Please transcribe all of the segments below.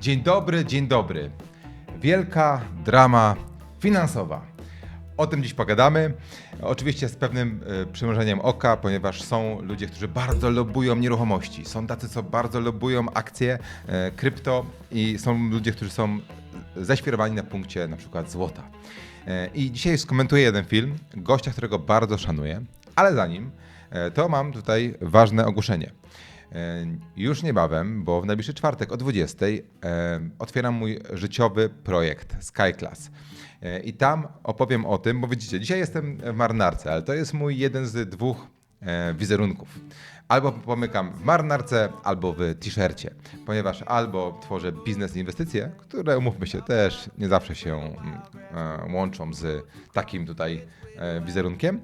Dzień dobry, dzień dobry. Wielka drama finansowa. O tym dziś pogadamy. Oczywiście z pewnym e, przymrużeniem oka, ponieważ są ludzie, którzy bardzo lobują nieruchomości. Są tacy, co bardzo lobują akcje, e, krypto i są ludzie, którzy są zaświrowani na punkcie na przykład złota. E, I dzisiaj skomentuję jeden film, gościa, którego bardzo szanuję, ale zanim to mam tutaj ważne ogłoszenie. E, Już niebawem, bo w najbliższy czwartek o 20 e, otwieram mój życiowy projekt SkyClass. E, I tam opowiem o tym, bo widzicie, dzisiaj jestem w marynarce, ale to jest mój jeden z dwóch wizerunków. Albo pomykam w marynarce, albo w t-shircie, ponieważ albo tworzę biznes i inwestycje, które umówmy się też nie zawsze się mm, łączą z takim tutaj wizerunkiem,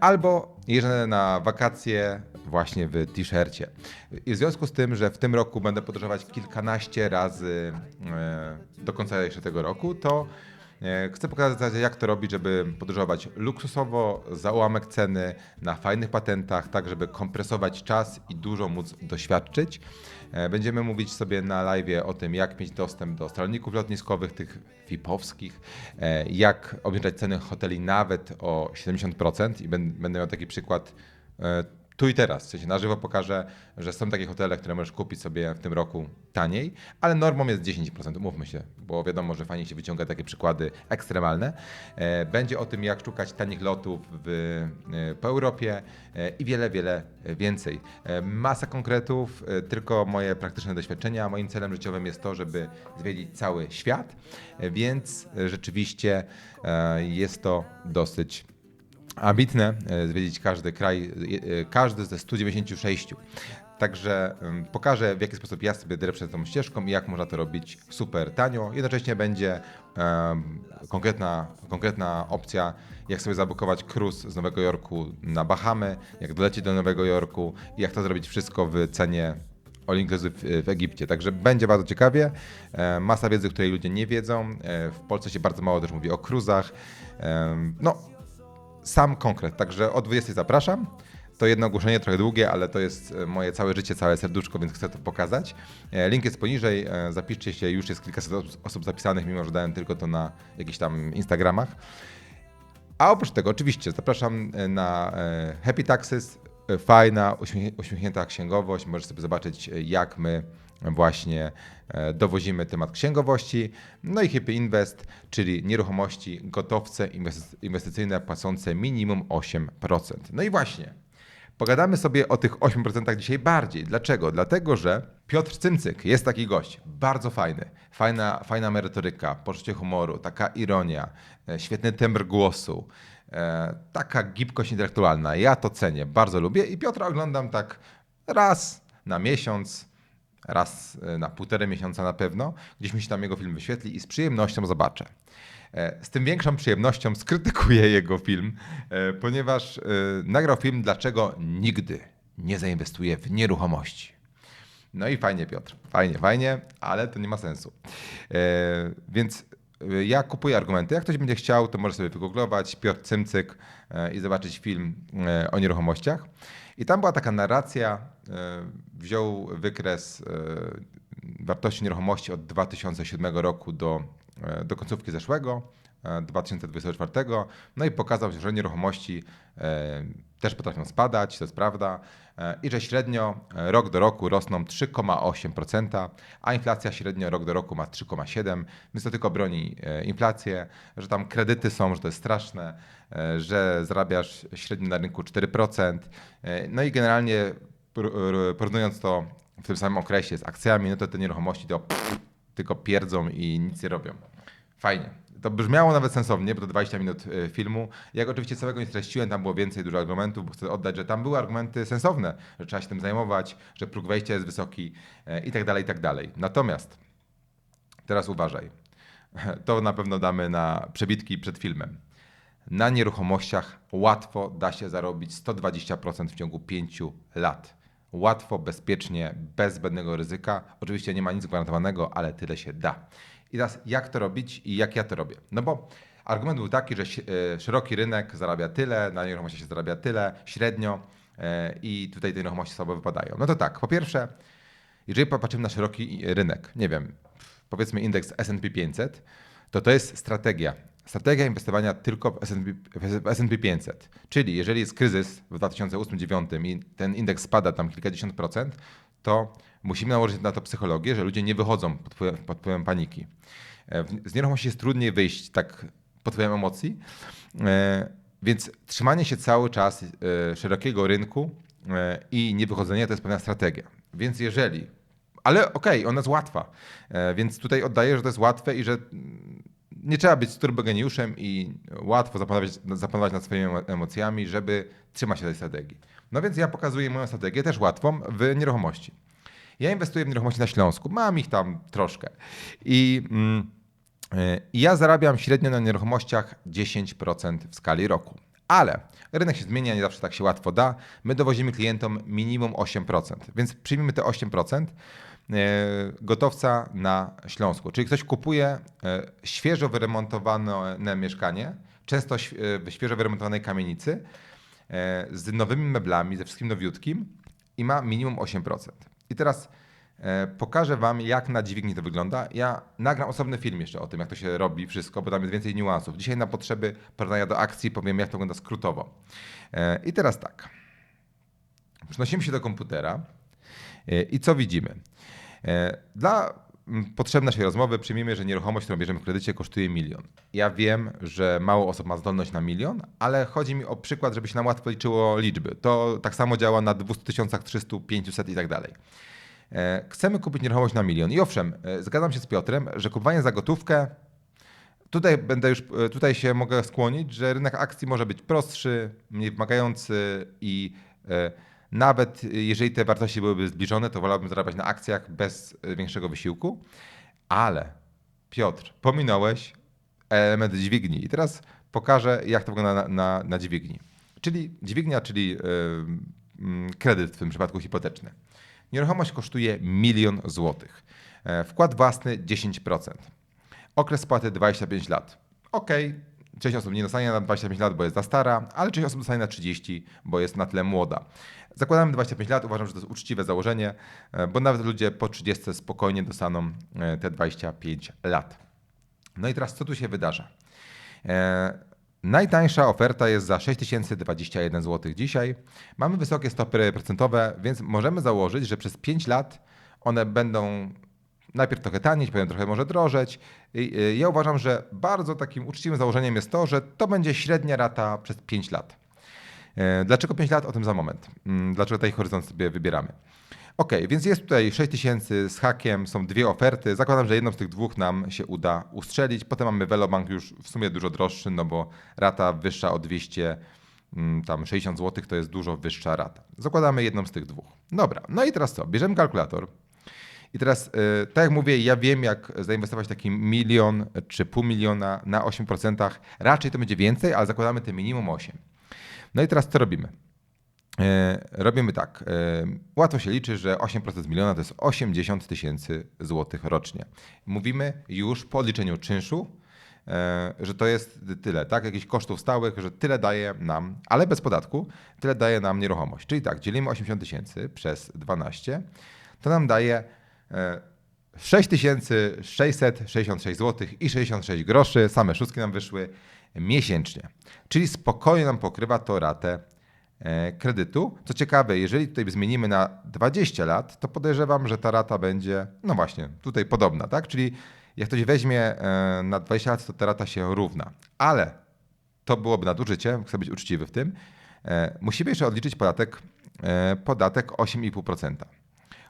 albo jeżdżę na wakacje właśnie w t-shircie. I w związku z tym, że w tym roku będę podróżować kilkanaście razy e, do końca jeszcze tego roku, to e, chcę pokazać, jak to robić, żeby podróżować luksusowo, za ułamek ceny, na fajnych patentach, tak żeby kompresować czas i dużo móc doświadczyć. E, Będziemy mówić sobie na live o tym, jak mieć dostęp do stronników lotniskowych, tych VIP-owskich, jak obniżać ceny hoteli nawet o 70% i będę miał taki przykład tu i teraz. W sensie na żywo pokażę, że są takie hotele, które możesz kupić sobie w tym roku taniej, ale normą jest 10%, umówmy się, bo wiadomo, że fajnie się wyciąga takie przykłady ekstremalne. E, Będzie o tym, jak szukać tanich lotów w, e, po Europie e, i wiele, wiele więcej. Masa konkretów, tylko moje praktyczne doświadczenia. Moim celem życiowym jest to, żeby zwiedzić cały świat, więc rzeczywiście jest to dosyć ambitne e, zwiedzić każdy kraj, e, e, każdy ze 196. Także pokażę, w jaki sposób ja sobie drepczę tą ścieżką i jak można to robić super tanio. Jednocześnie będzie em, konkretna, konkretna opcja, jak sobie zabukować cruise z Nowego Jorku na Bahamy, jak dolecieć do Nowego Jorku i jak to zrobić wszystko w cenie all inclusive w Egipcie. Także będzie bardzo ciekawie. E, Masa wiedzy, której ludzie nie wiedzą. E, W Polsce się bardzo mało też mówi o cruzach. Em, No, sam konkret. Także o 20 zapraszam. To jedno ogłoszenie trochę długie, ale to jest e, moje całe życie, całe serduszko, więc chcę to pokazać. E, Link jest poniżej, e, zapiszcie się, już jest kilkaset os- osób zapisanych, mimo że dałem tylko to na jakichś tam Instagramach. A oprócz tego, oczywiście, zapraszam na Happy Taxes, fajna, uśmiech- uśmiechnięta księgowość. Możesz sobie zobaczyć, jak my właśnie e, dowozimy temat księgowości. No i Happy Invest, czyli nieruchomości, gotowce inwesty- inwestycyjne płacące minimum 8%. No i właśnie, Pogadamy sobie o tych 8% dzisiaj bardziej. Dlaczego? Dlatego, że Piotr Cymcyk jest taki gość, bardzo fajny. Fajna, fajna merytoryka, poczucie humoru, taka ironia, e, świetny tembr głosu, e, taka gibkość intelektualna. Ja to cenię, bardzo lubię i Piotra oglądam tak raz na miesiąc, raz e, na półtorej miesiąca na pewno. Gdzieś mi się tam jego film wyświetli i z przyjemnością zobaczę. E, Z tym większą przyjemnością skrytykuję jego film, e, ponieważ nagrał film Dlaczego nigdy nie zainwestuję w nieruchomości. No i fajnie, Piotr. Fajnie, fajnie, ale to nie ma sensu. Więc ja kupuję argumenty. Jak ktoś będzie chciał, to może sobie wygooglować Piotr Cymcyk e, i zobaczyć film e, o nieruchomościach. I tam była taka narracja, e, wziął wykres wartości nieruchomości od 2007 roku do, do końcówki zeszłego, e, 2024. No i pokazał, że nieruchomości też potrafią spadać, to jest prawda, e, i że średnio e, rok do roku rosną 3,8%, a inflacja średnio rok do roku ma 3,7%, więc to tylko broni e, inflację, że tam kredyty są, że to jest straszne, że zarabiasz średnio na rynku 4%. e, No i generalnie porównując to w tym samym okresie z akcjami, no to te nieruchomości to tylko pierdzą i nic nie robią. Fajnie. To brzmiało nawet sensownie, bo to 20 minut e, filmu. Jak oczywiście całego nie streściłem, tam było więcej dużo argumentów, bo chcę oddać, że tam były argumenty sensowne, że trzeba się tym zajmować, że próg wejścia jest wysoki e, i tak dalej, i tak dalej. Natomiast teraz uważaj. To na pewno damy na przebitki przed filmem. Na nieruchomościach łatwo da się zarobić 120% w ciągu 5 lat. Łatwo, bezpiecznie, bez zbędnego ryzyka. Oczywiście nie ma nic gwarantowanego, ale tyle się da. I teraz jak to robić i jak ja to robię? No bo argument był taki, że e, szeroki rynek zarabia tyle, na nieruchomościach się zarabia tyle, średnio e, i tutaj te nieruchomości słabo wypadają. No to tak, po pierwsze, jeżeli popatrzymy na szeroki rynek, nie wiem, powiedzmy indeks S&P 500, to to jest strategia. Strategia inwestowania tylko w S&P 500. Czyli jeżeli jest kryzys w 2008-2009 i ten indeks spada tam kilkadziesiąt procent, to musimy nałożyć na to psychologię, że ludzie nie wychodzą pod wpływem, pod wpływem paniki. E, Z nieruchomości jest trudniej wyjść tak pod wpływem emocji, e, więc trzymanie się cały czas e, szerokiego rynku i niewychodzenie to jest pewna strategia. Więc jeżeli, ale okej, ona jest łatwa, więc tutaj oddaję, że to jest łatwe i że mm, nie trzeba być turbogeniuszem i łatwo zapanować, zapanować nad swoimi emo- emocjami, żeby trzymać się tej strategii. No więc ja pokazuję moją strategię, też łatwą, w nieruchomości. Ja inwestuję w nieruchomości na Śląsku, mam ich tam troszkę. I mm, i ja zarabiam średnio na nieruchomościach 10% w skali roku. Ale rynek się zmienia, nie zawsze tak się łatwo da. My dowozimy klientom minimum 8%, więc przyjmijmy te 8% y, gotowca na Śląsku. Czyli ktoś kupuje y, świeżo wyremontowane mieszkanie, często w świeżo wyremontowanej kamienicy, z nowymi meblami, ze wszystkim nowiutkim i ma minimum 8%. I teraz e, pokażę Wam, jak na dźwigni to wygląda. Ja nagram osobny film jeszcze o tym, jak to się robi wszystko, bo tam jest więcej niuansów. Dzisiaj na potrzeby porównania do akcji powiem, jak to wygląda skrótowo. E, I teraz tak. Przenosimy się do komputera e, i co widzimy? Dla mm, potrzeb naszej rozmowy przyjmijmy, że nieruchomość, którą bierzemy w kredycie, kosztuje milion. Ja wiem, że mało osób ma zdolność na milion, ale chodzi mi o przykład, żeby się nam łatwo liczyło liczby. To tak samo działa na 200 tysiącach, 300, 500 i tak dalej. E, Chcemy kupić nieruchomość na milion. I owszem, e, zgadzam się z Piotrem, że kupowanie za gotówkę Tutaj będę już, e, tutaj się mogę skłonić, że rynek akcji może być prostszy, mniej wymagający i e, nawet jeżeli te wartości byłyby zbliżone, to wolałbym zarabiać na akcjach bez e, większego wysiłku. Ale Piotr, pominąłeś element dźwigni i teraz pokażę, jak to wygląda na, na, na dźwigni. Czyli dźwignia, czyli mm, kredyt w tym przypadku hipoteczny. Nieruchomość kosztuje milion złotych. E, Wkład własny 10%. Okres spłaty 25 lat. Okej, część osób nie dostanie na 25 lat, bo jest za stara, ale część osób dostanie na 30, bo jest na tle młoda. Zakładamy 25 lat, uważam, że to jest uczciwe założenie, e, bo nawet ludzie po 30 spokojnie dostaną e, te 25 lat. No i teraz co tu się wydarza? E, najtańsza oferta jest za 6021 zł dzisiaj. Mamy wysokie stopy procentowe, więc możemy założyć, że przez 5 lat one będą najpierw trochę tanieć, potem trochę może drożeć. Y, Ja uważam, że bardzo takim uczciwym założeniem jest to, że to będzie średnia rata przez 5 lat. E, Dlaczego 5 lat? O tym za moment. Mm, Dlaczego taki horyzont sobie wybieramy? Ok, więc jest tutaj 6000 z hakiem, są dwie oferty. Zakładam, że jedną z tych dwóch nam się uda ustrzelić. Potem mamy Velobank już w sumie dużo droższy, no bo rata wyższa o 200, mm, tam 60 zł to jest dużo wyższa rata. Zakładamy jedną z tych dwóch. Dobra, no i teraz co? Bierzemy kalkulator. I teraz, y, tak jak mówię, ja wiem, jak zainwestować taki milion czy pół miliona na 8%. Raczej to będzie więcej, ale zakładamy te minimum 8. No i teraz co robimy? E, Robimy tak. e, Łatwo się liczy, że 8% z miliona to jest 80 tysięcy złotych rocznie. Mówimy już po odliczeniu czynszu, e, że to jest tyle, tak? Jakichś kosztów stałych, że tyle daje nam, ale bez podatku, tyle daje nam nieruchomość. Czyli tak, dzielimy 80 tysięcy przez 12, to nam daje e, 6666 zł i 66 groszy, same szóstki nam wyszły miesięcznie. Czyli spokojnie nam pokrywa to ratę e, kredytu. Co ciekawe, jeżeli tutaj zmienimy na 20 lat, to podejrzewam, że ta rata będzie, no właśnie, tutaj podobna, tak? Czyli jak ktoś weźmie e, na 20 lat, to ta rata się równa. Ale to byłoby nadużycie, chcę być uczciwy w tym. E, Musimy jeszcze odliczyć podatek, e, podatek 8,5%.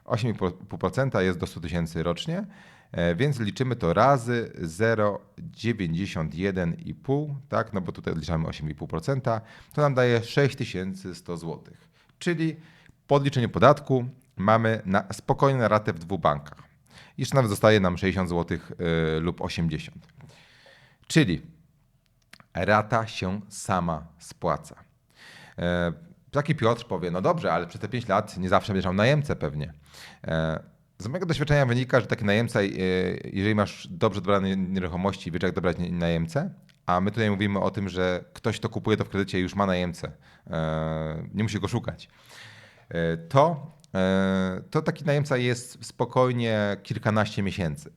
8,5% jest do 100 tysięcy rocznie, e, więc liczymy to razy 0,91,5, tak, no bo tutaj odliczamy 8,5%, to nam daje 6100 zł. Czyli po odliczeniu podatku mamy na, spokojnie na ratę w dwóch bankach. Jeszcze nawet zostaje nam 60 zł y, lub 80. Czyli rata się sama spłaca. Taki Piotr powie, no dobrze, ale przez te 5 lat nie zawsze będziesz miał najemcę pewnie. E, Z mojego doświadczenia wynika, że taki najemca, e, jeżeli masz dobrze dobrane nieruchomości, wiesz jak dobrać najemcę, a my tutaj mówimy o tym, że ktoś, kto kupuje to w kredycie już ma najemcę, e, nie musi go szukać, to to taki najemca jest spokojnie kilkanaście miesięcy.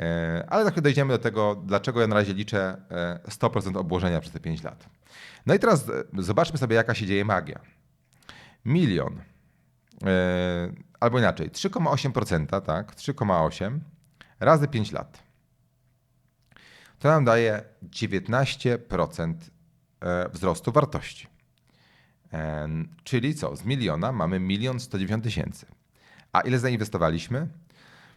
E, Ale za chwilę dojdziemy do tego, dlaczego ja na razie liczę e, 100% obłożenia przez te 5 lat. No i teraz e, zobaczmy sobie, jaka się dzieje magia. Milion, e, albo inaczej, 3,8%, tak? 3,8 razy 5 lat. To nam daje 19% e, wzrostu wartości. E, Czyli co? Z miliona mamy milion 190 tysięcy. A ile zainwestowaliśmy?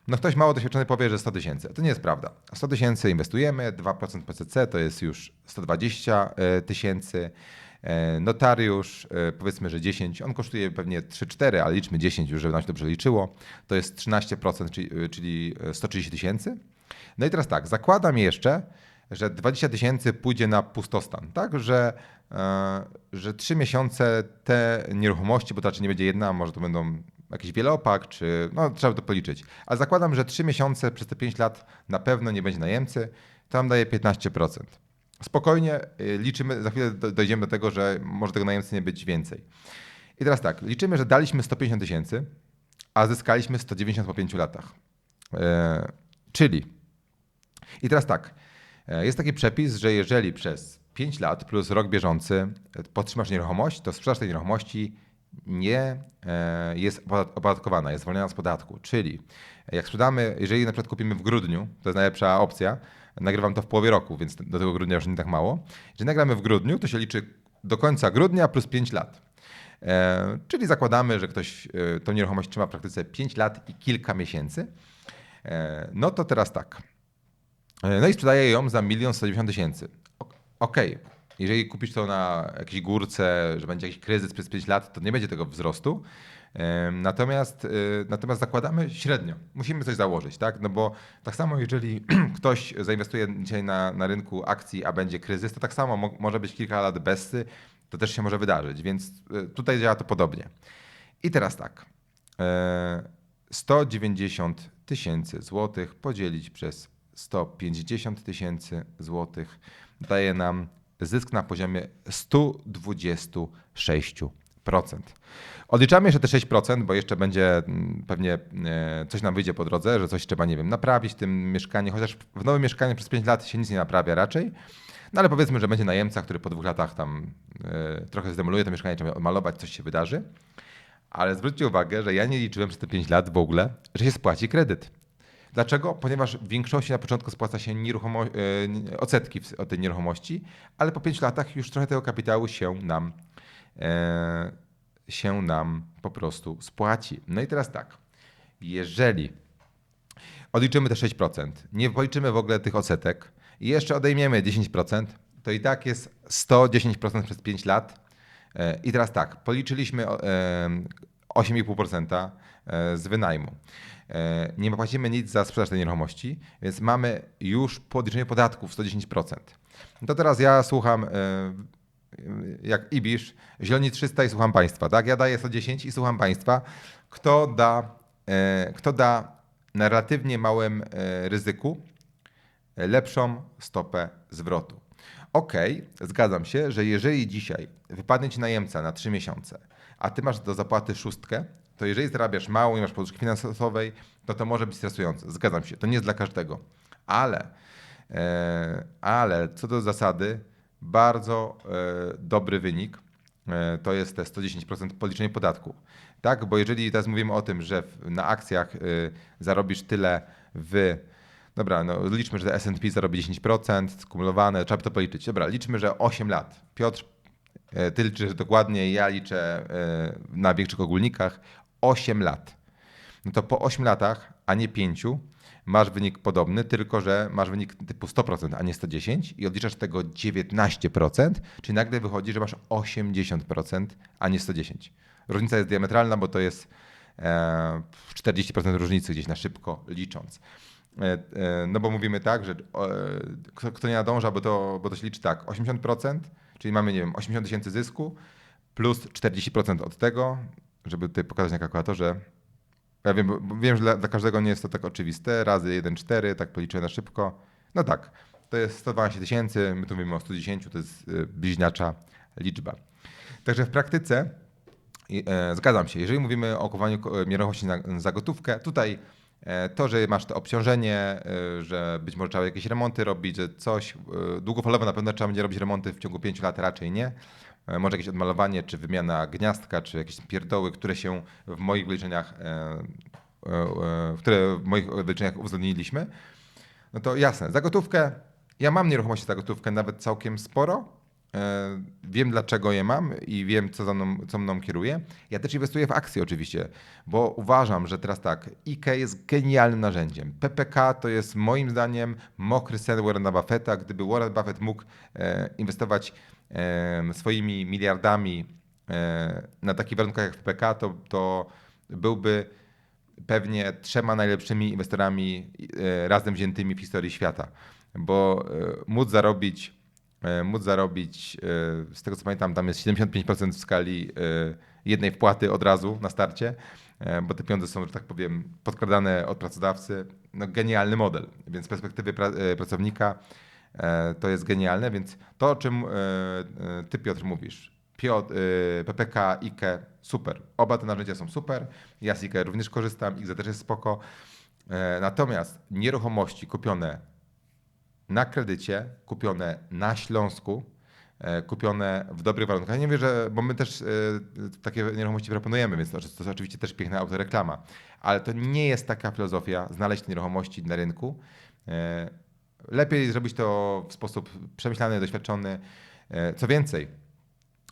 No ktoś mało doświadczony powie, że 100 tysięcy. To nie jest prawda. 100 tysięcy inwestujemy, 2% PCC to jest już 120 e, tysięcy. E, Notariusz, e, powiedzmy, że 10, on kosztuje pewnie 3-4, ale liczmy 10 już, żeby nam się dobrze liczyło. To jest 13%, czyli, czyli 130 tysięcy. No i teraz tak, zakładam jeszcze, że 20 tysięcy pójdzie na pustostan, tak? Że, że 3 miesiące te nieruchomości, bo to raczej nie będzie jedna, może to będą jakiś wielopak, czy no trzeba to policzyć. Ale zakładam, że 3 miesiące przez te 5 lat na pewno nie będzie najemcy, to nam daje 15%. Spokojnie y, liczymy, za chwilę do- dojdziemy do tego, że może tego najemcy nie być więcej. I teraz tak, liczymy, że daliśmy 150 tysięcy, a zyskaliśmy 190 po 5 latach. E, czyli i teraz tak, e, jest taki przepis, że jeżeli przez 5 lat plus rok bieżący podtrzymasz nieruchomość, to sprzedaż tej nieruchomości nie e, jest opodat- opodatkowana, jest zwolniona z podatku. Czyli jak sprzedamy, jeżeli na przykład kupimy w grudniu, to jest najlepsza opcja, nagrywam to w połowie roku, więc do tego grudnia już nie tak mało. Jeżeli nagramy w grudniu, to się liczy do końca grudnia plus 5 lat. E, czyli zakładamy, że ktoś e, tą nieruchomość trzyma w praktyce 5 lat i kilka miesięcy. E, no to teraz tak. E, No i sprzedaje ją za 1 190 tysięcy. Okej, jeżeli kupisz to na jakiejś górce, że będzie jakiś kryzys przez 5 lat, to nie będzie tego wzrostu. Natomiast, y, natomiast zakładamy średnio. Musimy coś założyć, tak? No bo tak samo, jeżeli ktoś zainwestuje dzisiaj na, na rynku akcji, a będzie kryzys, to tak samo mo- może być kilka lat bezsy, to też się może wydarzyć, więc y, tutaj działa to podobnie. I teraz tak. E, 190 tysięcy złotych podzielić przez 150 tysięcy złotych daje nam zysk na poziomie 126%. Odliczamy jeszcze te 6%, bo jeszcze będzie mm, pewnie e, coś nam wyjdzie po drodze, że coś trzeba, nie wiem, naprawić w tym mieszkaniu, chociaż w nowym mieszkaniu przez 5 lat się nic nie naprawia raczej. No ale powiedzmy, że będzie najemca, który po dwóch latach tam e, trochę zdemoluje to mieszkanie, trzeba odmalować, coś się wydarzy. Ale zwróćcie uwagę, że ja nie liczyłem przez te 5 lat w ogóle, że się spłaci kredyt. Dlaczego? Ponieważ w większości na początku spłaca się nieruchomo- e, odsetki od tej nieruchomości, ale po 5 latach już trochę tego kapitału się nam, e, się nam po prostu spłaci. No i teraz tak, jeżeli odliczymy te 6%, nie policzymy w ogóle tych odsetek i jeszcze odejmiemy 10%, to i tak jest 110% przez 5 lat. E, I teraz tak, policzyliśmy 8,5% e, z wynajmu. E, Nie płacimy nic za sprzedaż tej nieruchomości, więc mamy już po odliczeniu podatków 110%. No to teraz ja słucham, e, jak Ibisz, Zieloni 300 i słucham Państwa, tak? Ja daję 110 i słucham Państwa. Kto da, kto da na relatywnie małym ryzyku lepszą stopę zwrotu? Okej, zgadzam się, że jeżeli dzisiaj wypadnie ci najemca na 3 miesiące, a ty masz do zapłaty szóstkę, to jeżeli zarabiasz mało i masz poduszki finansowej, to to może być stresujące. Zgadzam się, to nie jest dla każdego. Ale, e, ale co do zasady, bardzo e, dobry wynik e, to jest te 110% policzenie podatku. Tak, bo jeżeli teraz mówimy o tym, że na akcjach zarobisz tyle w Dobra, no liczmy, że S&P zarobi 10%, skumulowane, trzeba by to policzyć. Dobra, liczmy, że 8 lat. Piotr, ty liczysz dokładnie, ja liczę e, na większych ogólnikach. 8 lat. No to po 8 latach, a nie 5, masz wynik podobny, tylko że masz wynik typu 100%, a nie 110 i odliczasz tego 19%, czyli nagle wychodzi, że masz 80%, a nie 110. Różnica jest diametralna, bo to jest e, 40% różnicy gdzieś na szybko licząc. E, e, No bo mówimy tak, że e, kto nie nadąża, bo to, bo to się liczy tak, 80%, czyli mamy, nie wiem, 80 tysięcy zysku plus 40% od tego, żeby tutaj pokazać na kalkulatorze. Ja wiem, wiem, że dla, każdego nie jest to tak oczywiste, razy 1,4, tak policzę na szybko. No tak, to jest 112 tysięcy, my tu mówimy o 110, to jest y, bliźniacza liczba. Także w praktyce e, zgadzam się. Jeżeli mówimy o kupowaniu ko- nieruchomości za gotówkę, tutaj e, to, że masz to obciążenie, e, że być może trzeba jakieś remonty robić, że coś, e, długofalowo na pewno trzeba będzie robić remonty w ciągu 5 lat, raczej nie. E, Może jakieś odmalowanie, czy wymiana gniazdka, czy jakieś pierdoły, które się w moich wyliczeniach, e, e, e, które w moich wyliczeniach uwzględniliśmy. No to jasne, za gotówkę. Ja mam nieruchomości za gotówkę nawet całkiem sporo. E, Wiem dlaczego je mam i wiem co, za mną, co mną kieruje. Ja też inwestuję w akcje oczywiście, bo uważam, że teraz tak, IKE jest genialnym narzędziem. PPK to jest moim zdaniem mokry sen Warrena Buffetta. Gdyby Warren Buffett mógł e, inwestować swoimi miliardami e, na takich warunkach jak PPK, to, to byłby pewnie trzema najlepszymi inwestorami razem wziętymi w historii świata. Bo móc zarobić, móc zarobić, e, z tego co pamiętam, tam jest 75% w skali e, jednej wpłaty od razu na starcie, e, bo te pieniądze są, że tak powiem, podkradane od pracodawcy. No, genialny model, więc z perspektywy pra, e, pracownika e, to jest genialne, więc to, o czym e, e, ty, Piotr, mówisz, Piotr, PPK, IKE, super. Oba te narzędzia są super. Ja z IKE również korzystam, IKE też jest spoko. E, Natomiast nieruchomości kupione na kredycie, kupione na Śląsku, e, kupione w dobrych warunkach. Ja nie wiem, że, bo my też e, takie nieruchomości proponujemy, więc to, to jest oczywiście też piękna autoreklama, ale to nie jest taka filozofia znaleźć nieruchomości na rynku. E, Lepiej zrobić to w sposób przemyślany, doświadczony. Co więcej,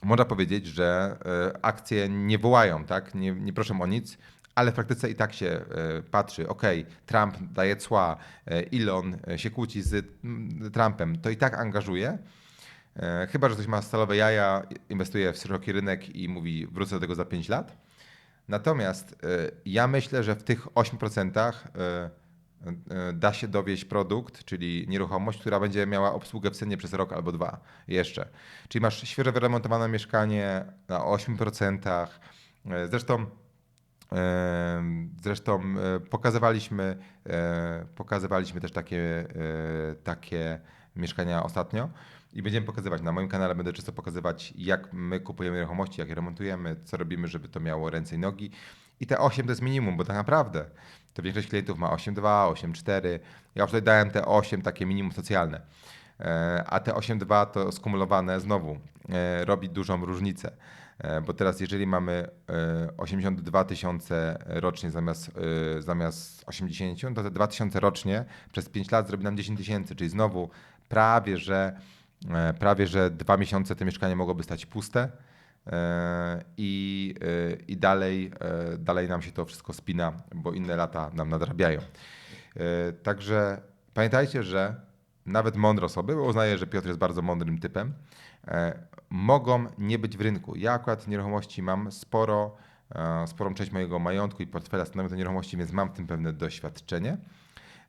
można powiedzieć, że akcje nie wołają, tak? nie, nie proszą o nic, ale w praktyce i tak się e, patrzy, ok, Trump daje cła, e, Elon e, się kłóci z mm, Trumpem, to i tak angażuje. Chyba, że ktoś ma stalowe jaja, inwestuje w szeroki rynek i mówi wrócę do tego za 5 lat. Natomiast ja myślę, że w tych 8% e, e, da się dowieść produkt, czyli nieruchomość, która będzie miała obsługę w cenie przez rok albo dwa jeszcze. Czyli masz świeżo wyremontowane mieszkanie na 8%. E, Zresztą Zresztą e, pokazywaliśmy, e, pokazywaliśmy też takie, e, takie mieszkania ostatnio i będziemy pokazywać. Na moim kanale będę często pokazywać, jak my kupujemy nieruchomości, jak je remontujemy, co robimy, żeby to miało ręce i nogi. I te 8 to jest minimum, bo tak naprawdę to większość klientów ma 8,2, 8,4. Ja tutaj dałem te 8 takie minimum socjalne. A te 8,2 to skumulowane znowu robi dużą różnicę. E, Bo teraz jeżeli mamy e, 82 tysiące rocznie zamiast, e, zamiast 80, to te 2 tysiące rocznie przez 5 lat zrobi nam 10 tysięcy, czyli znowu prawie, że e, prawie, że dwa miesiące te mieszkanie mogłoby stać puste e, i, e, i dalej, e, dalej nam się to wszystko spina, bo inne lata nam nadrabiają. E, Także pamiętajcie, że nawet mądre osoby, bo uznaję, że Piotr jest bardzo mądrym typem, e, mogą nie być w rynku. Ja akurat nieruchomości mam sporo, e, sporą część mojego majątku i portfela stanowią te nieruchomości, więc mam w tym pewne doświadczenie.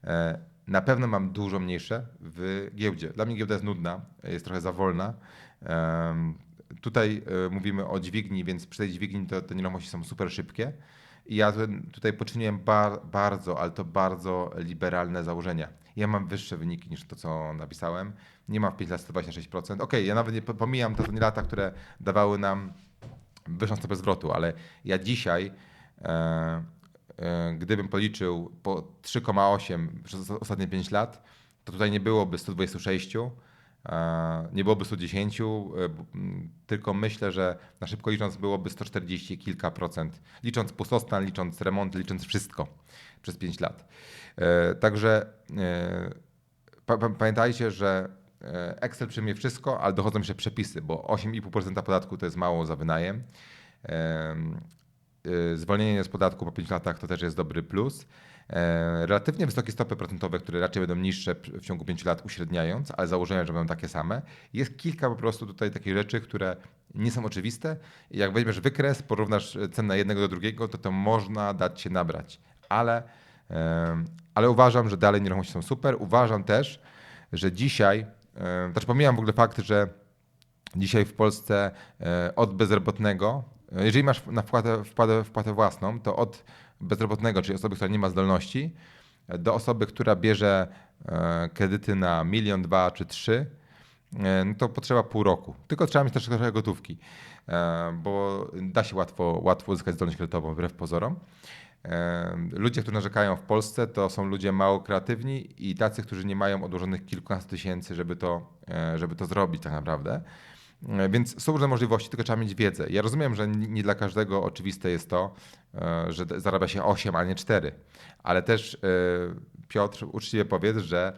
E, Na pewno mam dużo mniejsze w giełdzie. Dla mnie giełda jest nudna, jest trochę za wolna. Tutaj e, mówimy o dźwigni, więc przy tej dźwigni to te nieruchomości są super szybkie. I ja tu- tutaj poczyniłem bar, bardzo, ale to bardzo liberalne założenia. Ja mam wyższe wyniki niż to, co napisałem. Nie mam w 5 lat 126%. Okej, ja nawet nie po- pomijam te lata, które dawały nam wyższą stopę zwrotu, ale ja dzisiaj, e, e, gdybym policzył po 3,8 przez ostatnie 5 lat, to tutaj nie byłoby 126, e, nie byłoby 110, e, tylko myślę, że na szybko licząc byłoby 140 kilka procent, licząc pustostan, licząc remont, licząc wszystko przez 5 lat. E, Także e, pa, pa, pamiętajcie, że Excel przyjmie wszystko, ale dochodzą jeszcze przepisy, bo 8,5% podatku to jest mało za wynajem. Em, y, Zwolnienie z podatku po 5 latach to też jest dobry plus. E, Relatywnie wysokie stopy procentowe, które raczej będą niższe w ciągu 5 lat uśredniając, ale założeniem, że będą takie same. Jest kilka po prostu tutaj takich rzeczy, które nie są oczywiste. Jak weźmiesz wykres, porównasz cenę jednego do drugiego, to to można dać się nabrać. Ale, ale uważam, że dalej nieruchomości są super. Uważam też, że dzisiaj, e, znaczy pomijam w ogóle fakt, że dzisiaj w Polsce e, od bezrobotnego, e, jeżeli masz na wpłatę, wpłatę, wpłatę własną, to od bezrobotnego, czyli osoby, która nie ma zdolności, e, do osoby, która bierze e, kredyty na milion, dwa czy trzy, e, no to potrzeba pół roku. Tylko trzeba mieć też trochę gotówki, e, bo da się łatwo, łatwo uzyskać zdolność kredytową wbrew pozorom. Ludzie, którzy narzekają w Polsce, to są ludzie mało kreatywni i tacy, którzy nie mają odłożonych kilkunastu tysięcy, żeby to, e, żeby to zrobić tak naprawdę. E, Więc są różne możliwości, tylko trzeba mieć wiedzę. Ja rozumiem, że nie dla każdego oczywiste jest to, e, że zarabia się 8, a nie 4. Ale też Piotr uczciwie powiedz, że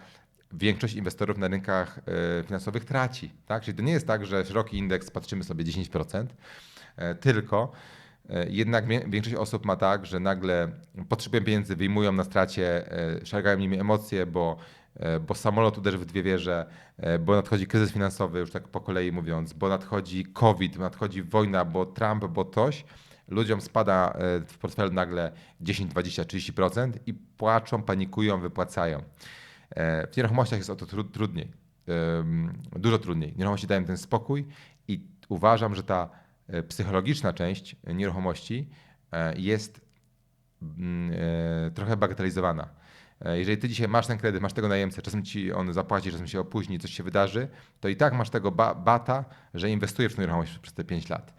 większość inwestorów na rynkach finansowych traci. Tak? Czyli to nie jest tak, że szeroki indeks patrzymy sobie 10%, e, tylko jednak wie- większość osób ma tak, że nagle potrzebują pieniędzy, wyjmują na stracie, e, szargają nimi emocje, bo, e, bo samolot uderzy w dwie wieże, e, bo nadchodzi kryzys finansowy, już tak po kolei mówiąc, bo nadchodzi COVID, nadchodzi wojna, bo Trump, bo coś. Ludziom spada e, w portfelu nagle 10, 20, 30% i płaczą, panikują, wypłacają. E, W nieruchomościach jest o to tru- trudniej. Dużo trudniej. Nieruchomości dają ten spokój i uważam, że ta e, psychologiczna część nieruchomości e, jest mm, e, trochę bagatelizowana. E, Jeżeli ty dzisiaj masz ten kredyt, masz tego najemcę, czasem ci on zapłaci, czasem się opóźni, coś się wydarzy, to i tak masz tego ba- bata, że inwestujesz w nieruchomość przez te 5 lat.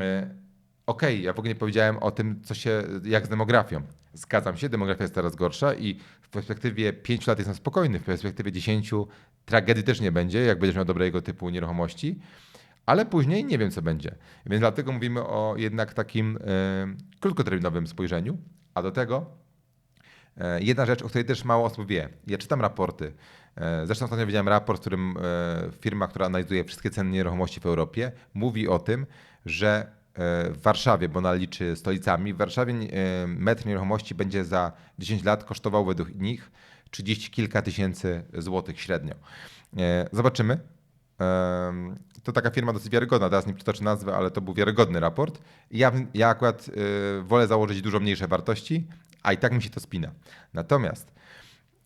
E, Okej, ja w ogóle nie powiedziałem o tym, co się, jak z demografią. Zgadzam się, demografia jest coraz gorsza i w perspektywie 5 lat jestem spokojny, w perspektywie 10 tragedii też nie będzie, jak będziesz miał dobrego typu nieruchomości, ale później nie wiem, co będzie. Więc dlatego mówimy o jednak takim e, krótkoterminowym spojrzeniu, a do tego E, Jedna rzecz, o której też mało osób wie. Ja czytam raporty. E, Zresztą ostatnio widziałem raport, w którym firma, która analizuje wszystkie ceny nieruchomości w Europie, mówi o tym, że w Warszawie, bo ona liczy stolicami, w Warszawie metr nieruchomości będzie za 10 lat kosztował według nich 30 kilka tysięcy złotych średnio. Zobaczymy. To taka firma dosyć wiarygodna, teraz nie przytoczę nazwy, ale to był wiarygodny raport. Ja, ja akurat y, wolę założyć dużo mniejsze wartości, a i tak mi się to spina. Natomiast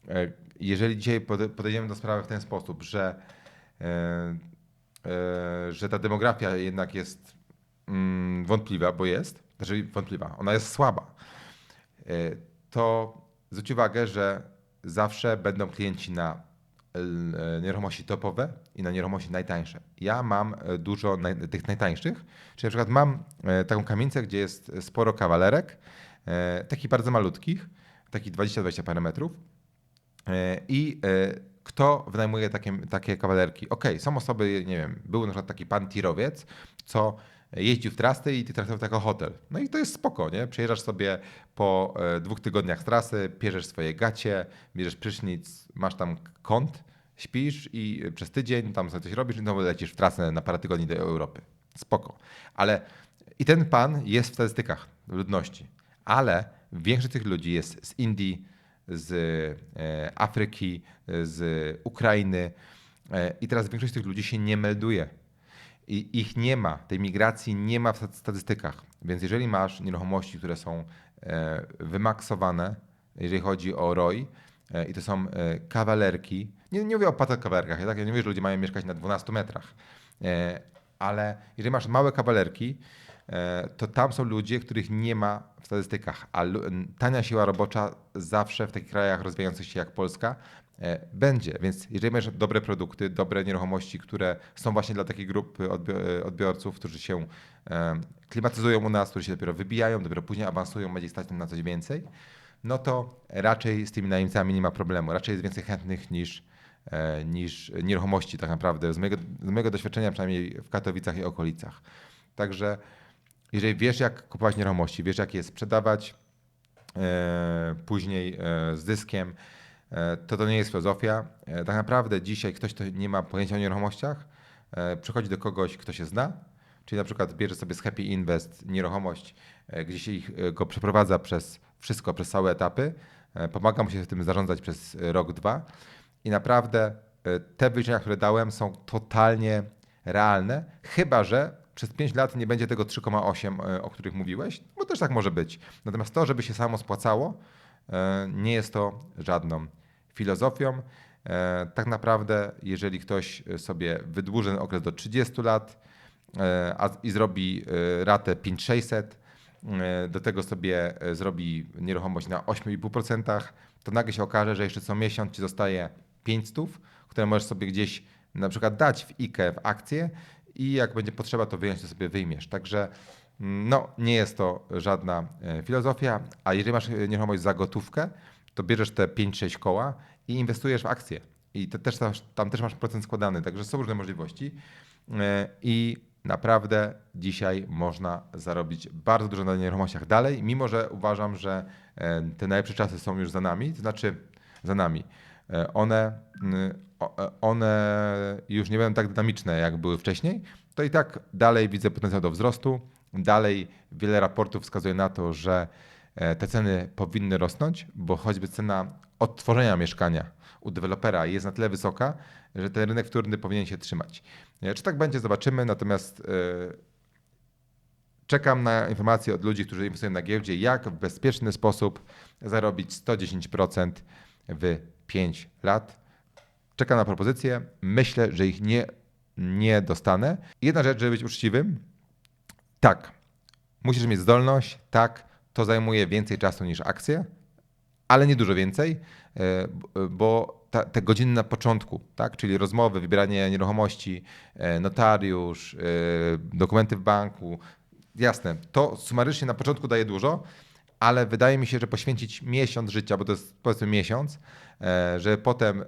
e, jeżeli dzisiaj pode- podejdziemy do sprawy w ten sposób, że, e, e, że ta demografia jednak jest mm, wątpliwa, bo jest, znaczy wątpliwa, ona jest słaba, to zwróć uwagę, że zawsze będą klienci na nieruchomości topowe i na nieruchomości najtańsze. Ja mam e, dużo naj, tych najtańszych, czyli na przykład mam e, taką kamienicę, gdzie jest sporo kawalerek, e, takich bardzo malutkich, takich 20-20 parę metrów E, i e, kto wynajmuje takie, takie kawalerki? Okej, są osoby, nie wiem, był na przykład taki pan tirowiec, co jeździł w trasy i ty traktował to jako hotel. No i to jest spoko, nie? Przyjeżdżasz sobie po e, dwóch tygodniach trasy, pierzesz swoje gacie, bierzesz prysznic, masz tam kąt, śpisz i przez tydzień tam sobie coś robisz i znowu lecisz w trasę na parę tygodni do Europy. Spoko. Ale i ten pan jest w statystykach ludności, ale większość tych ludzi jest z Indii, z e, Afryki, z Ukrainy e, i teraz większość tych ludzi się nie melduje. I ich nie ma, tej migracji nie ma w stat- statystykach. Więc jeżeli masz nieruchomości, które są e, wymaksowane, jeżeli chodzi o ROI, e, i to są e, kawalerki, nie, nie mówię o kawalerkach, ja, tak, ja nie mówię, że ludzie mają mieszkać na 12 metrach, ale jeżeli masz małe kawalerki, to tam są ludzie, których nie ma w statystykach, a tania siła robocza zawsze w takich krajach rozwijających się jak Polska będzie. Więc jeżeli masz dobre produkty, dobre nieruchomości, które są właśnie dla takiej grupy odbi- e, odbiorców, którzy się e, klimatyzują u nas, którzy się dopiero wybijają, dopiero później awansują, będzie stać na coś więcej, no to raczej z tymi najemcami nie ma problemu. Raczej jest więcej chętnych niż, e, niż nieruchomości tak naprawdę, z mojego, z mojego doświadczenia przynajmniej w Katowicach i okolicach. Także jeżeli wiesz jak kupować nieruchomości, wiesz jak je sprzedawać e, później e, z dyskiem, e, to to nie jest filozofia. E, tak naprawdę dzisiaj ktoś, kto nie ma pojęcia o nieruchomościach, e, przychodzi do kogoś, kto się zna, czyli na przykład bierze sobie z Happy Invest nieruchomość, e, gdzie się ich, e, go przeprowadza przez wszystko, przez całe etapy, e, pomaga mu się tym zarządzać przez e, rok, dwa i naprawdę e, te wyliczenia, które dałem są totalnie realne, chyba że przez 5 lat nie będzie tego 3,8, e, o których mówiłeś, bo też tak może być. Natomiast to, żeby się samo spłacało, e, nie jest to żadną filozofią. E, Tak naprawdę, jeżeli ktoś sobie wydłuży ten okres do 30 lat e, i zrobi e, ratę 5600, e, do tego sobie e, zrobi nieruchomość na 8,5%, to nagle się okaże, że jeszcze co miesiąc ci zostaje 500, które możesz sobie gdzieś na przykład dać w IKE, w akcję i jak będzie potrzeba, to wyjąć, to sobie wyjmiesz. Także no, nie jest to żadna e, filozofia, a jeżeli masz e, nieruchomość za gotówkę, to bierzesz te 5-6 koła i inwestujesz w akcje. I też, tam- też masz procent składany, także są różne możliwości. E, I naprawdę dzisiaj można zarobić bardzo dużo na nieruchomościach dalej, mimo że uważam, że te najlepsze czasy są już za nami, to znaczy za nami. One, one już nie będą tak dynamiczne, jak były wcześniej, to i tak dalej widzę potencjał do wzrostu. Dalej wiele raportów wskazuje na to, że e, te ceny powinny rosnąć, bo choćby cena odtworzenia mieszkania u dewelopera jest na tyle wysoka, że ten rynek wtórny powinien się trzymać. E, Czy tak będzie, zobaczymy. Natomiast e, czekam na informacje od ludzi, którzy inwestują na giełdzie, jak w bezpieczny sposób zarobić 110% w 5 lat. Czekam na propozycje. Myślę, że ich nie, nie dostanę. Jedna rzecz, żeby być uczciwym. Tak, musisz mieć zdolność. Tak, to zajmuje więcej czasu niż akcje, ale nie dużo więcej, e, bo ta, te godziny na początku, tak, czyli rozmowy, wybieranie nieruchomości, e, notariusz, e, dokumenty w banku, jasne, to sumarycznie na początku daje dużo, ale wydaje mi się, że poświęcić miesiąc życia, bo to jest powiedzmy miesiąc, że potem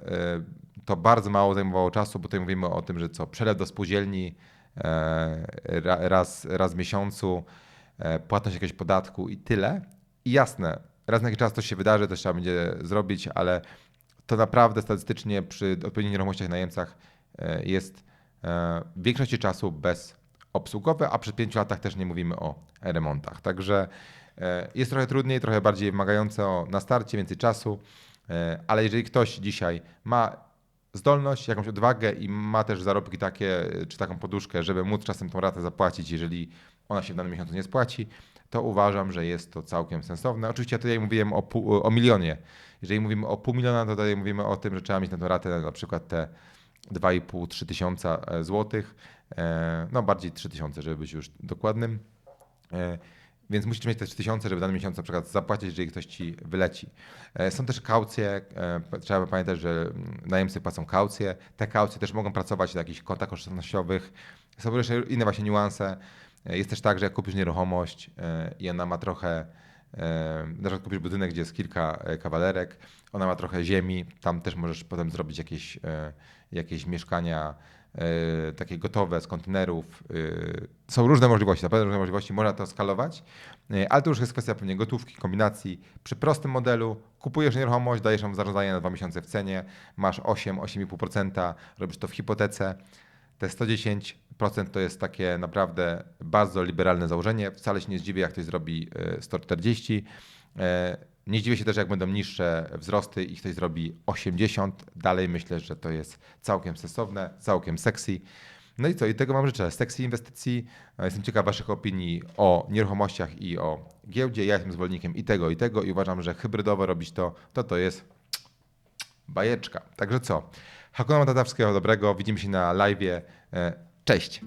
to bardzo mało zajmowało czasu, bo tutaj mówimy o tym, że co, przelew do spółdzielni raz, raz w miesiącu, e, płatność jakiegoś podatku i tyle. I jasne, raz na jakiś czas to się wydarzy, to trzeba będzie zrobić, ale to naprawdę statystycznie przy odpowiednich nieruchomościach najemcach e, jest e, w większości czasu bezobsługowe, a przy pięciu latach też nie mówimy o remontach. Także e, jest trochę trudniej, trochę bardziej wymagające na starcie, więcej czasu, e, ale jeżeli ktoś dzisiaj ma zdolność, jakąś odwagę i ma też zarobki takie, e, czy taką poduszkę, żeby móc czasem tą ratę zapłacić, jeżeli ona się w danym miesiącu nie spłaci, to uważam, że jest to całkiem sensowne. Oczywiście ja tutaj mówiłem o, pół, o milionie. Jeżeli mówimy o pół miliona, to tutaj mówimy o tym, że trzeba mieć na tą ratę na przykład te 2,5-3 tysiąca e, złotych, e, no bardziej 3 tysiące, żeby być już dokładnym. Więc musisz mieć te 3000, żeby w danym miesiącu na przykład zapłacić, jeżeli ktoś ci wyleci. E, Są też kaucje. e, Trzeba pamiętać, że mm, najemcy płacą kaucje. Te kaucje też mogą pracować na jakichś kontach oszczędnościowych. Są jeszcze inne właśnie niuanse. E, Jest też tak, że jak kupisz nieruchomość i ona ma trochę, na przykład kupisz budynek, gdzie jest kilka kawalerek, ona ma trochę ziemi, tam też możesz potem zrobić jakieś, jakieś mieszkania takie gotowe z kontenerów. e, Są różne możliwości, naprawdę różne możliwości, można to skalować, e, ale to już jest kwestia pewnie gotówki, kombinacji. Przy prostym modelu kupujesz nieruchomość, dajesz ją w zarządzanie na dwa miesiące w cenie, masz 8-8,5%, robisz to w hipotece. Te 110% to jest takie naprawdę bardzo liberalne założenie. Wcale się nie zdziwię, jak ktoś zrobi e, 140. E, Nie zdziwię się też, jak będą niższe wzrosty i ktoś zrobi 80. Dalej myślę, że to jest całkiem sensowne, całkiem sexy. No i co? I tego Wam życzę. Sexy inwestycji. E, Jestem ciekaw Waszych opinii o nieruchomościach i o giełdzie. Ja jestem zwolennikiem i tego, i tego i uważam, że hybrydowo robić to, to to jest bajeczka. Także co? Hakuna Matata, wszystkiego dobrego. Widzimy się na live. Cześć.